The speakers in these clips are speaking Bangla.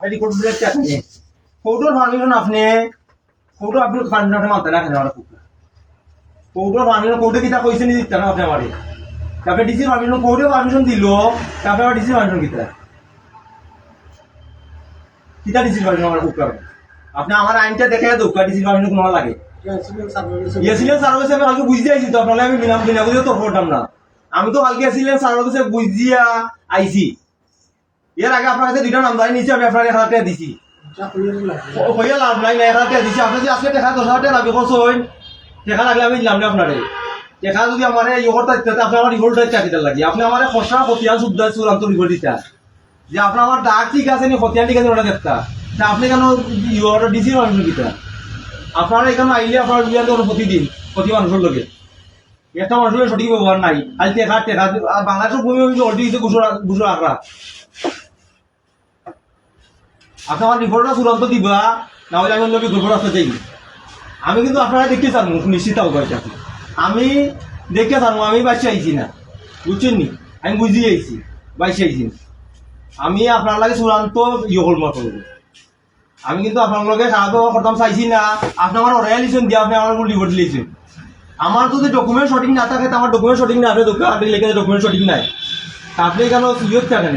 রিপোর্ট বলে একটা আছে ফটোর পারমিশন আপনি আমার ফটোর পারমিশন কোর্টে কিতা ডিসি আইনটা দেখে পারমিশন কোনো লাগে আমি কালকে বুঝতে আইছি তো আমি বিনা বিনা বুঝে তোর করতাম না আমি তো কালকে বুঝিয়া আইছি এর আগে আপনার কাছে দুইটা নাম্বার নিচে আমি আপনার এক হাজার টাকা দিছি হইয়া লাভ নাই এক হাজার টাকা দিছি। আপনি যদি আজকে টাকা দশ হাজার টাকা লাগবে করছেন টাকা লাগলে আমি দিলাম না আপনারে টাকা যদি আমার করতে দিতে আপনি আমার রিভোল্ট চাকরিটা লাগে। আপনি আমার খসড়া খতিয়ান সুবিধা চূড়ান্ত রিভোল্ট দিতা যে আপনার আমার ডাক ঠিক আছে নি খতিয়ান ঠিক আছে ওটা দেখতা তা আপনি কেন ইয়ে ডিসি মানুষ দিতা আপনারা এখানে আইলে আপনার বিয়ার কোনো প্রতিদিন প্রতি মানুষের লোকে একটা মানুষের সঠিক ব্যবহার নাই। আজ টেকা টেকা বাংলাদেশের ভূমি দিতে ঘুষো ঘুষো আঁকড়া আপনি আমার রিপোর্টটা চূড়ান্ত দিবা, না হলে আমি অন্য বিকল্প রাস্তা চাই আমি কিন্তু আপনারা দেখতে চান নিশ্চিত এটা আমি দেখতে চান, আমি বাচ্চা আইছি না। বুঝছেন নি? আমি বুঝিয়ে আইছি বাচ্চা আইছি আমি আপনার লাগে চূড়ান্ত ইয়ে করব করব আমি কিন্তু লগে খারাপ করতাম চাইছি না। আপনি আমার অর্ডার লিখছেন দিয়ে, আপনি আমার রিপোর্ট লিখছেন আমার যদি ডকুমেন্ট সঠিক না থাকে আমার ডকুমেন্ট সঠিক না আপনি আপনি লিখে ডকুমেন্ট সঠিক নাই। আপনি কেন ইয়ে থাকেন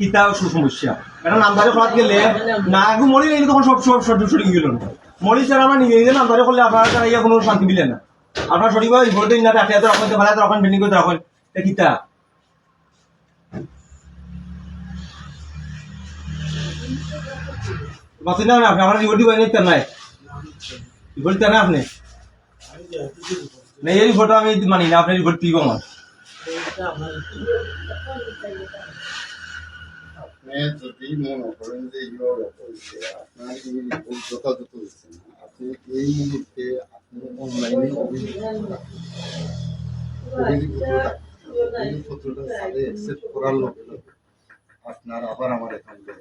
কিতা সুসমস্যা এটা নামদারে খোলাত গেলে না একটু মরি গেলে তখন সব সব সঠিক সঠিক গেল না মরি স্যার আমরা নিজে করলে আপনারা কোনো শান্তি দিলে না। আপনার সঠিকভাবে রিপোর্ট দিন না রাখলে তো রাখেন ভালো তো রাখেন পেন্ডিং করে রাখেন এটা কিতা বাতি না আপনি আমার রিপোর্ট দিবেন নিতে নাই রিপোর্ট দিতে না আপনি এই রিপোর্ট আমি মানি না আপনি রিপোর্ট দিব আমার আপনি যদি মনে করেন যে ইউরো হয়েছে আপনার এই রিপোর্ট যথাযথ হয়েছে না আপনি এই মুহূর্তে আপনি অনলাইনে অভিযোগপত্রটা সাথে অ্যাকসেপ্ট করার লগে লগে আপনার আবার আমার অ্যাকাউন্টে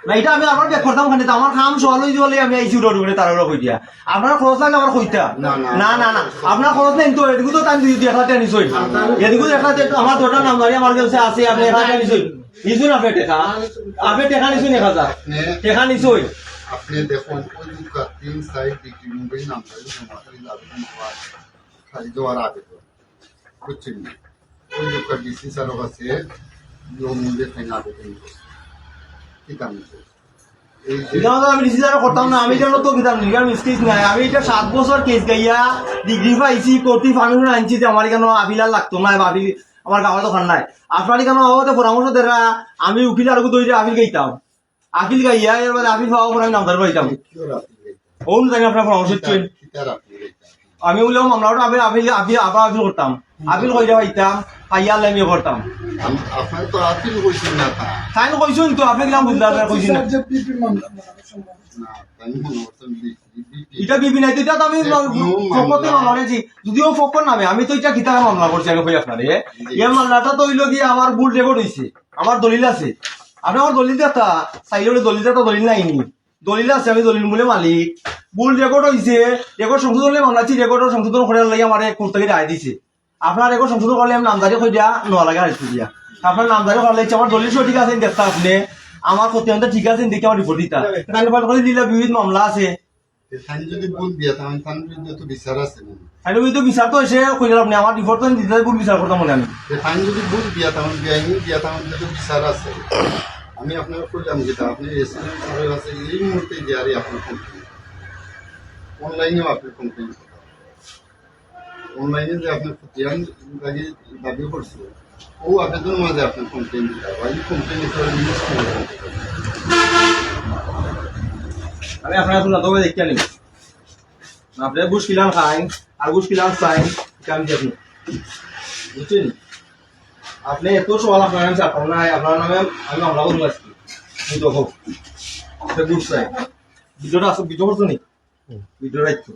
না এটা আমি আবার ব্যাক করতাম খানি আমার কাম হয়ে যাবে আমি আইসি উড়ে উড়ে তার কই দিয়া আপনার খরচ লাগলে আমার কইতা না, না। না আপনার খরচ নেই তো এদিকে তো টাইম দিয়ে দেখা টেনিস হই এদিকে দেখা আমার দুটা নাম ধরে আমার কাছে আছে আপনি একা টেনিস হই নিছুন আপনি টেকা। আপনি টেকা নিছুন এক হাজার। আপনি টেকা নিছুন আপনি দেখুন ওই তিন সাইড ডিগ্রি মুম্বাই নাম করে আবেদন হওয়ার খালি দেওয়ার আবেদন বুঝছেন না? ওই ডিসি স্যারের কাছে মূল্যে ফাইন আবেদন করছে ঠিক আমি রিসিজার করতাম না। আমি যেন তো নাই। আমি এটা সাত বছর কেস গাইয়া ডিগ্রি পাইছি কোর্টি ফার্মিশন আনছি যে আমার কেন আপিলার লাগতো না আপিল আমার গাঁৱৰ দোকান নাই আপনারই কেন অবতে পরামর্শ দেরা আমি উকিল আর দই আপিল গাইতাম আপিল গাইয়া এর মানে আপিল পাওয়া পর আমি নামদার পাইতাম? ওন জানি আপনার পরামর্শ দিচ্ছেন আমি বললাম মামলাটা আপিল আপিল আপিল আবার আপিল করতাম আপিল কইরা পাইতাম পাইয়া আমি করতাম আম- আপনার তো আপিল করছেন না তাই কইছেন তো আপনি কিলাম কইছেন না এটা বিবি নাই তো এটা আমি ফকতে মামলা নিয়েছি যদিও ফকর নামে আমি তো এটা কিতাবে মামলা করছি আমি কই আপনারে। এই মামলাটা তো হইল কি আমার ভুল রেকর্ড হইছে আমার দলিল আছে। আপনি আমার দলিল দলিল দলিল নাইনি দলিল আছে আমি দলিল মূলে মালিক। ভুল রেকর্ড হইছে রেকর্ড সংশোধন হলে মামলা ছি রেকর্ড সংশোধন করে লাগে আমার কোর্ট থেকে রায় দিছে। আপনার রেকর্ড সংশোধন করলে আমি নামদারি কই দিয়া নোয়া লাগে হাইতে দিয়া। আপনার নামদারি করলে আমার দলিল সঠিক আছে দেখতা আপনি। আমার সত্যি ঠিক আছে দেখে আমার রিপোর্ট দিতা। কারণ করে দিলে বিবিধ মামলা আছে। তাই যদি ভুল দিয়া তাহলে বিরুদ্ধে তো বিচার আছে হয়। আমি তো বিচার তো এসে কইলাম আপনি। আমার রিপোর্ট তো দিতে ভুল বিচার করতাম মনে আমি তাই যদি ভুল দিয়া তাহলে বিআইনি দিয়া তাহলে তো বিচার আছে। আমি আপনাকে কইলাম যেটা আপনি স্যারের কাছে এই মুহূর্তে দিয়ারে আপনার কমপ্লেন অনলাইনেও আপনি কমপ্লেন অনলাইনে যে আপনি খতিয়ান দাবি দাবি করছে ও আবেদনের মাঝে আপনার কমপ্লেন দিতে হবে এই কমপ্লেন আমি আপনার শুনলাম তবে দেখতে নিব আপনি বুঝ কিলাম খাই আর বুঝ কিলাম চাই আমি দেখি। বুঝছেন? আপনি এত সওয়াল আপনার নামে চাপাম নাই আপনার নামে আমি মামলা করব আজকে। কিন্তু হোক। এটা গুড সাইড ভিডিওটা আসো ভিডিও করছ নি ভিডিও রাখছো